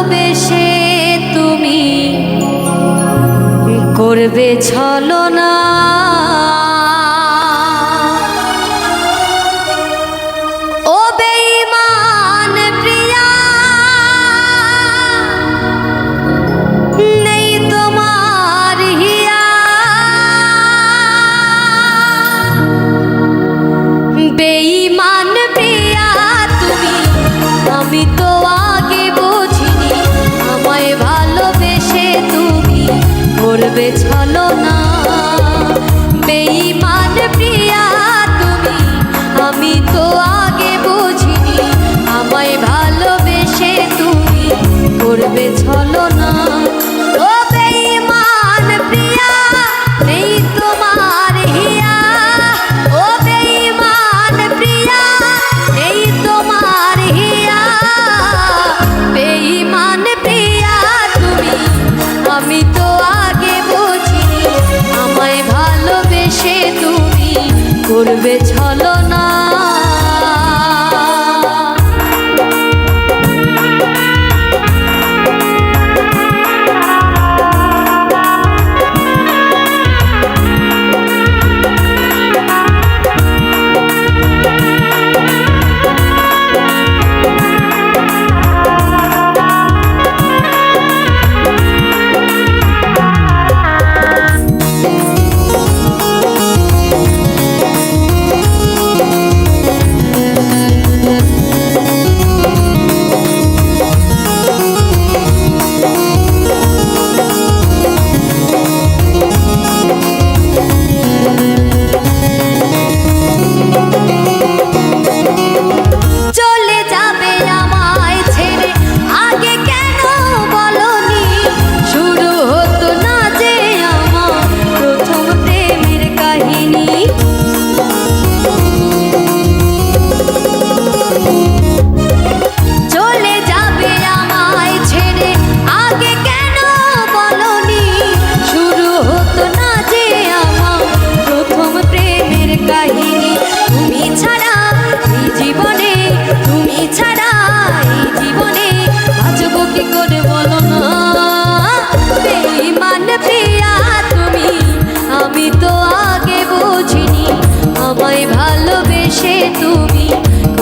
ভালোবেসে তুমি। করবে ছলনা? করবে ছলনা। বেইমান প্রিয়া করবে ছলনা।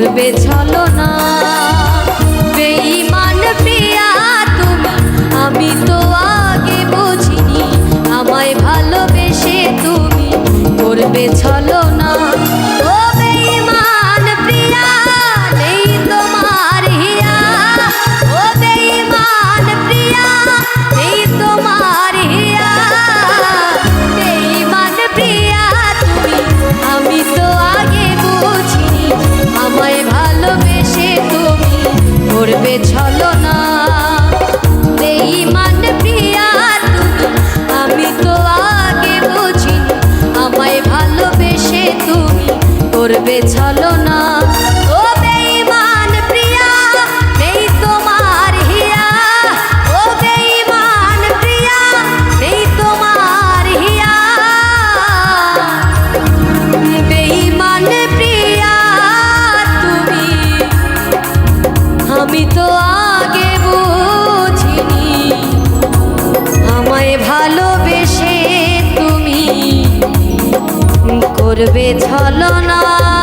করবে ছলনা। ছলনা করবে ছলনা।